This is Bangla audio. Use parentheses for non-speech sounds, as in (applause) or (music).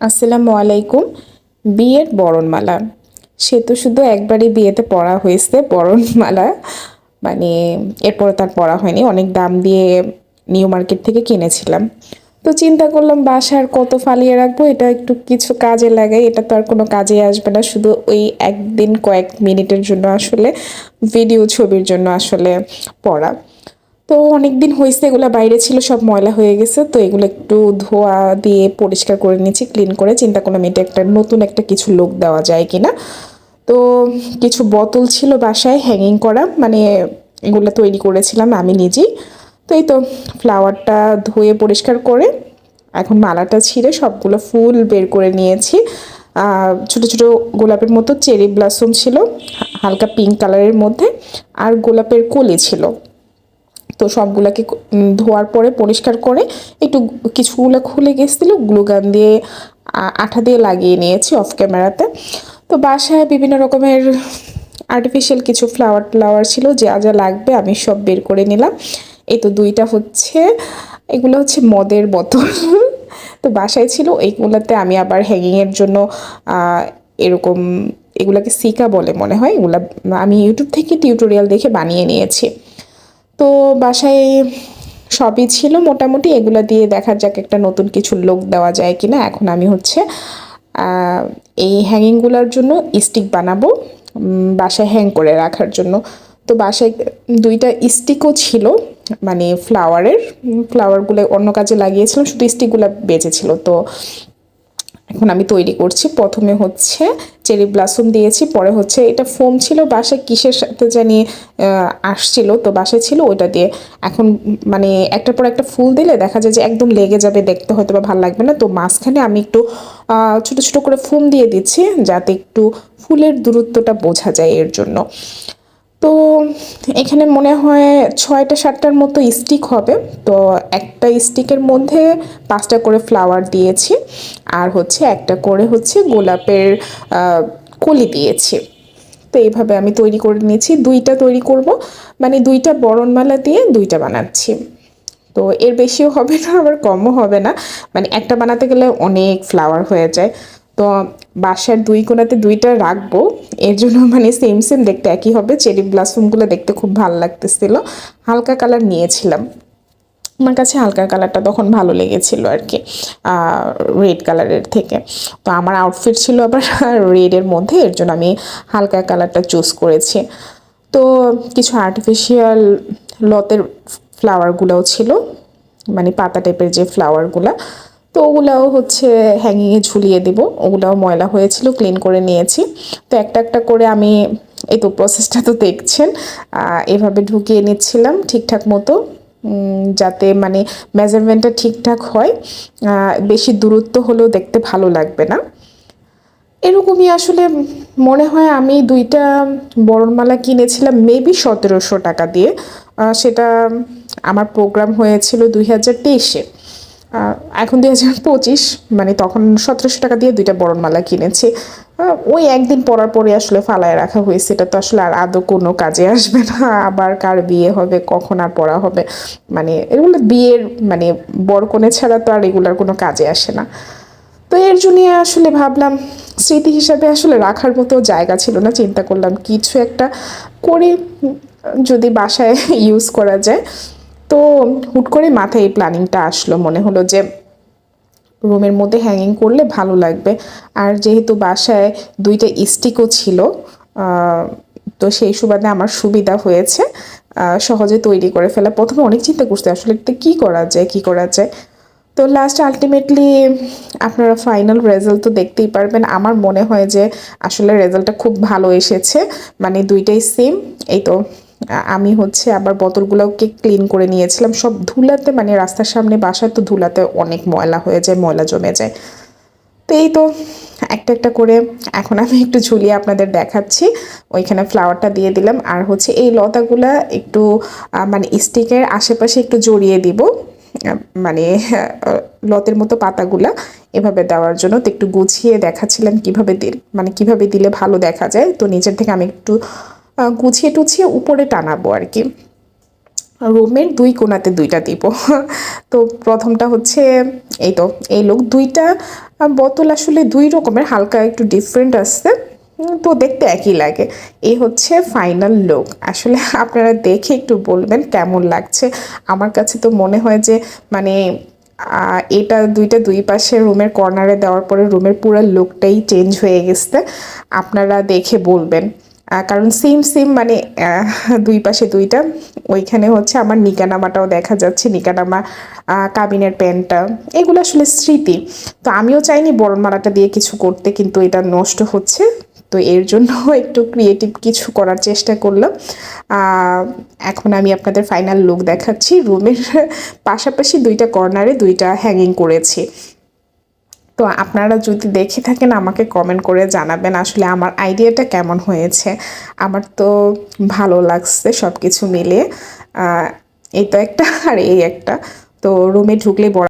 আসসালামু আলাইকুম। বিয়ের বরণমালা। সে তো শুধু একবারই বিয়েতে পড়া হয়েছে, বরণমালা। মানে এরপর তার পড়া হয়নি, অনেক দাম দিয়ে নিউ মার্কেট থেকে কিনেছিলাম। তো চিন্তা করলাম, বাসার কত ফালিয়ে রাখব? এটা একটু কিছু কাজে লাগাই, এটা তো আর কোনো কাজে আসবে না। শুধু ওই একদিন কয়েক মিনিটের জন্য আসলে ভিডিও ছবির জন্য আসলে পড়া। তো অনেক দিন হয়েছে, এগুলো বাইরে ছিল, সব ময়লা হয়ে গেছে, তো এগুলো একটু ধোয়া দিয়ে পরিষ্কার করে নিয়েছি, ক্লিন করে। চিন্তা করলাম এটা একটা নতুন একটা কিছু লোক দেওয়া যায় কিনা। তো কিছু বোতল ছিল বাসায় হ্যাঙ্গিং করা মানে এগুলো তৈরি করেছিলাম আমি নিজেই। তো এই তো ফ্লাওয়ারটা ধুয়ে পরিষ্কার করে, এখন মালাটা ছিঁড়ে সবগুলো ফুল বের করে নিয়েছি। ছোট ছোট গোলাপের মতো চেরি ব্লাসম ছিল, হালকা পিঙ্ক কালারের মধ্যে, আর গোলাপের কলি ছিল। তো সবগুলোকে ধোয়ার পরে পরিষ্কার করে একটু কিছুগুলো খুলে গেছিল, গ্লুগান দিয়ে আঠা দিয়ে লাগিয়ে নিয়েছি অফ ক্যামেরাতে তো বাসায় বিভিন্ন রকমের আর্টিফিশিয়াল কিছু ফ্লাওয়ার ফ্লাওয়ার ছিল, যা যা লাগবে আমি সব বের করে নিলাম। এই তো দুইটা হচ্ছে, এগুলো হচ্ছে মদের বোতল। (laughs) তো বাসায় ছিল, এইগুলোতে আমি আবার হ্যাঙ্গিংয়ের জন্য এরকম এগুলাকে সিকা বলে মনে হয়, এগুলা আমি ইউটিউব থেকে টিউটোরিয়াল দেখে বানিয়ে নিয়েছি। তো বাসায় সবই ছিল মোটামুটি, এগুলো দিয়ে দেখা যাক একটা নতুন কিছু লোক দেওয়া যায় কিনা। এখন আমি হচ্ছে এই হ্যাঙ্গিংগুলোর জন্য স্টিক বানাবো বাসায় হ্যাং করে রাখার জন্য। তো বাসায় দুইটা স্টিকও ছিল মানে ফ্লাওয়ারের ফ্লাওয়ারগুলো অন্য কাজে লাগিয়েছিলাম, শুধু স্টিকগুলো বেঁচেছিল। তো এখন আমি তৈরি করছি। প্রথমে হচ্ছে চেরি ব্লাসম দিয়েছি, পরে হচ্ছে এটা ফোম ছিল, বাসায় কিসের সাথে জানি আসছিল, তো বাসায় ছিল ওইটা দিয়ে। এখন মানে একটার পর একটা ফুল দিলে দেখা যায় যে একদম লেগে যাবে, দেখতে হয়তো বা ভালো লাগবে না। তো মাঝখানে আমি একটু ছোট ছোট করে ফোম দিয়ে দিচ্ছি, যাতে একটু ফুলের দূরত্বটা বোঝা যায় এর জন্য। এখানে মনে হয় ছয়টা, সাতটার মতো স্টিক হবে। তো একটা স্টিকের মধ্যে পাঁচটা করে ফ্লাওয়ার দিয়েছি। আর হচ্ছে একটা করে হচ্ছে গোলাপের কলি দিয়েছি। তো এইভাবে আমি তৈরি করে নিয়েছি। দুইটা তৈরি করব। মানে দুইটা বরণমালা দিয়ে দুইটা বানাচ্ছি। তো এর বেশিও হবে না, আবার কমও হবে না। মানে একটা বানাতে গেলে অনেক ফ্লাওয়ার হয়ে যায়। তো বাসার দুই কোনাতে দুইটা রাখব। এর জন্য মানে সেম সেম দেখতে একই হবে। চেরি ব্লাসমগুলো দেখতে খুব ভালো লাগতেছিল। হালকা কালার নিয়েছিলাম। আমার কাছে হালকা কালারটা তখন ভালো লেগেছিল আর কি রেড কালারের থেকে। তো আমার আউটফিট ছিল আবার (laughs) রেডের মধ্যে, এর জন্য আমি হালকা কালারটা চুজ করেছি। তো কিছু আর্টিফিশিয়াল লতের ফ্লাওয়ারগুলোও ছিল। মানে পাতা টাইপের যে ফ্লাওয়ারগুলো তো ওগুলাও হচ্ছে হ্যাঙ্গিংয়ে ঝুলিয়ে দেব। ওগুলাও ময়লা হয়েছিল ক্লিন করে নিয়েছি। তো একটা একটা করে আমি এই তো প্রসেসটা তো দেখছেন এভাবে ঢুকিয়ে নিচ্ছিলাম ঠিকঠাক মতো যাতে মানে মেজারমেন্টটা ঠিকঠাক হয়। বেশি দূরত্ব হলেও দেখতে ভালো লাগবে না। এরকমই আসলে মনে হয় আমি দুইটা বরণমালা কিনেছিলাম মেবি সতেরোশো টাকা দিয়ে। সেটা আমার প্রোগ্রাম হয়েছিল দুই হাজার তেইশে। এখন দুই হাজার পঁচিশ মানে তখন সতেরোশো টাকা দিয়ে দুইটা বরণমালা কিনেছি। ওই একদিন পরার পরে আসলে ফালায় রাখা হয়েছে, এটা তো আসলে আর আদৌ কোনো কাজে আসবে না। (laughs) আবার কার বিয়ে হবে, কখন আর পড়া হবে? মানে এগুলো বিয়ের মানে বরকনে ছাড়া তো আর এগুলার কোনো কাজে আসে না। তো এর জন্য আসলে ভাবলাম, স্মৃতি হিসাবে আসলে রাখার মতো জায়গা ছিল না, চিন্তা করলাম কিছু একটা করে যদি বাসায় (laughs) ইউজ করা যায়। তো হুট করে মাথায় এই প্ল্যানিংটা আসলো। মনে হলো যে রুমের মধ্যে হ্যাঙ্গিং করলে ভালো লাগবে। আর যেহেতু বাসায় দুইটা স্টিকও ছিল তো সেই সুবাদে আমার সুবিধা হয়েছে সহজে তৈরি করে ফেলা। প্রথমে অনেক চিন্তা করতে আসলে কী করা যায়, কী করা যায়? তো লাস্ট আলটিমেটলি আপনারা ফাইনাল রেজাল্ট তো দেখতেই পারবেন। আমার মনে হয় যে আসলে রেজাল্টটা খুব ভালো এসেছে। মানে দুইটাই সেম এই তো আমি হচ্ছে আবার বোতলগুলোকে ক্লিন করে নিয়েছিলাম। সব ধুলাতে মানে রাস্তার সামনে বাসায় তো ধুলাতে অনেক ময়লা হয়ে যায়, ময়লা জমে যায়। তো এই তো একটা একটা করে এখন আমি একটু ঝুলিয়ে আপনাদের দেখাচ্ছি। ওইখানে ফ্লাওয়ারটা দিয়ে দিলাম। আর হচ্ছে এই লতাগুলা একটু মানে স্টিকের আশেপাশে একটু জড়িয়ে দিব। মানে লতের মতো পাতাগুলা এভাবে দেওয়ার জন্য। তো একটু গুছিয়ে দেখাচ্ছিলাম কীভাবে দিল মানে কীভাবে দিলে ভালো দেখা যায়। তো নিজের থেকে আমি একটু গুছিয়ে টুছিয়ে উপরে টানাবো আর কি। রুমের দুই কোণাতে দুইটা দিব। (laughs) তো প্রথমটা হচ্ছে এই তো, এই লোক দুইটা বোতল আসলে দুই রকমের, হালকা একটু ডিফারেন্ট আসছে। তো দেখতে একই লাগে। এই হচ্ছে ফাইনাল লুক আসলে (laughs) আপনারা দেখে একটু বলবেন কেমন লাগছে। আমার কাছে তো মনে হয় যে মানে এটা দুইটা দুই পাশে রুমের কর্নারে দেওয়ার পরে রুমের পুরো লুকটাই চেঞ্জ হয়ে গেছে। আপনারা দেখে বলবেন। কারণ সেম সেম মানে দুই পাশে দুইটা। ওইখানে হচ্ছে আমার নিকানামাটাও দেখা যাচ্ছে, নিকানামা কাবিনের প্যান্টটা। এগুলো আসলে স্মৃতি। তো আমিও চাইনি বরণমালাটা দিয়ে কিছু করতে, কিন্তু এটা নষ্ট হচ্ছে। তো এর জন্য (laughs) একটু ক্রিয়েটিভ কিছু করার চেষ্টা করলাম। এখন আমি আপনাদের ফাইনাল লুক দেখাচ্ছি। রুমের পাশাপাশি দুইটা কর্নারে দুইটা হ্যাঙ্গিং করেছি। তো আপনারা যদি দেখে থাকেন, আমাকে কমেন্ট করে জানাবেন আসলে আমার আইডিয়াটা কেমন হয়েছে। আমার তো ভালো লাগছে সব কিছু মিলে এই তো একটা আর এই একটা। তো রুমে ঢুকলে বড়